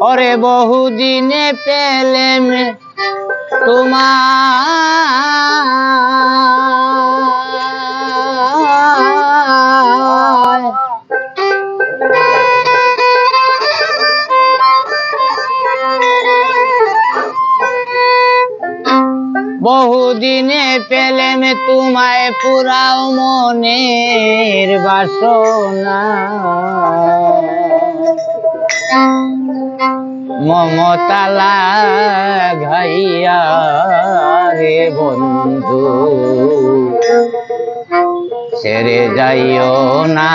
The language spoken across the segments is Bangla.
ওরে বহুদিনে পেলেম তোমার বহুদিনে পেলেম তোমায় পুরাও মনের বাসনা। মমতালা ঘাইয়া রে বন্ধু। ছেড়ে যাইও না।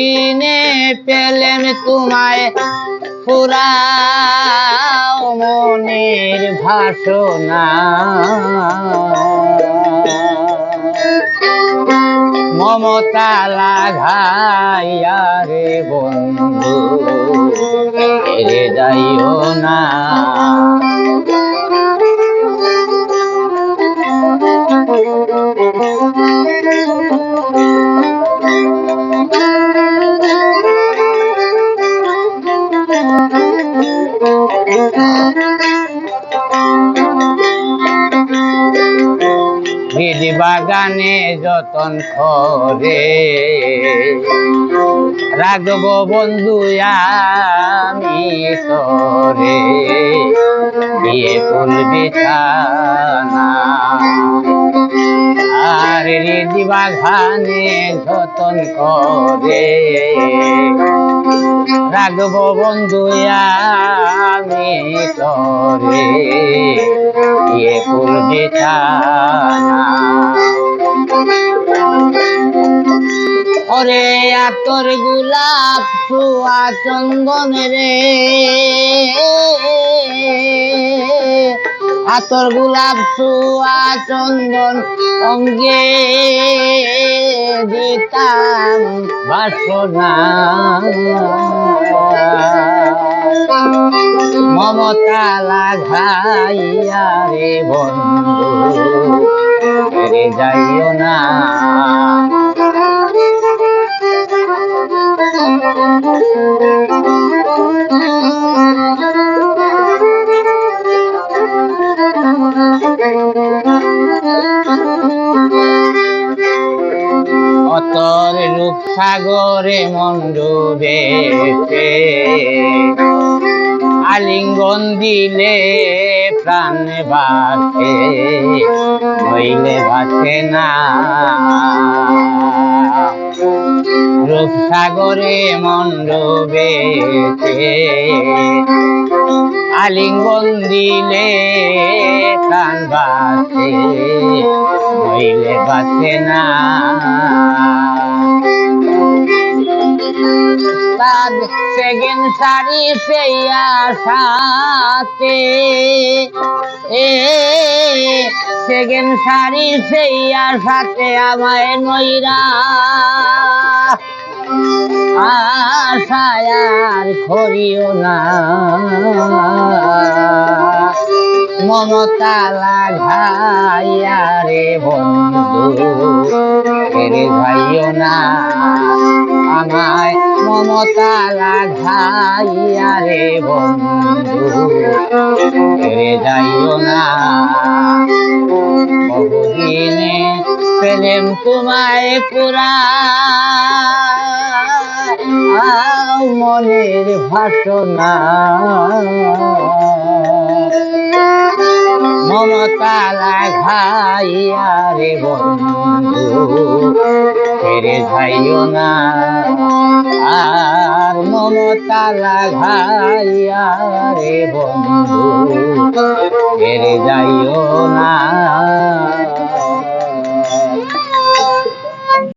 বহুদিনে পেলেম তোমায়। পুরা মনের ভাষণা। মমতা লাঘাইয়া রে বন্ধু রে যাইও না। বাগানে যতন করে। রাখব বন্ধু আমি তরে। দিয়ে ফুল বিছানা। আর রিদি বাগানে যতন করে। রাখব বন্ধু আমি তরে। দিয়ে ফুল ওরে আতর গোলাপ চন্দন রে। আতর গোলাপ, ছুয়া চন্দন অঙ্গে দিতাম বাসনা। মমতা লাঘাইয়া রে বন্ধু রে যাইও না। অতর রূপ সাগরে মন্ডবে আলিঙ্গন দিলে প্রাণ বাসে হইলে বাসে না। রূপ সাগরে মন্ডবে আলিঙ্গন দিলে প্রাণ বাসে হইলে বাসে না। তাদ সেকেন্ড সারি সেইয়া সাথে এ, সেকেন্ড সারি সেইয়া সাথে আমায় নইরা। আশায়ার করিও না। মমতা লাঘাইয়া রে বন্ধু রে যাইও না। আমায় মমতা লাঘাইয়া রে বন্ধু। যাইও না। বহুদিনে পেলেম তোমায় পুরা মনের ভাষণা মমতা লাঘাইয়া রে বন্ধু ফেরে যাইও না। আর মমতা লাঘাইয়া রে বন্ধু ফেরে যাইও না।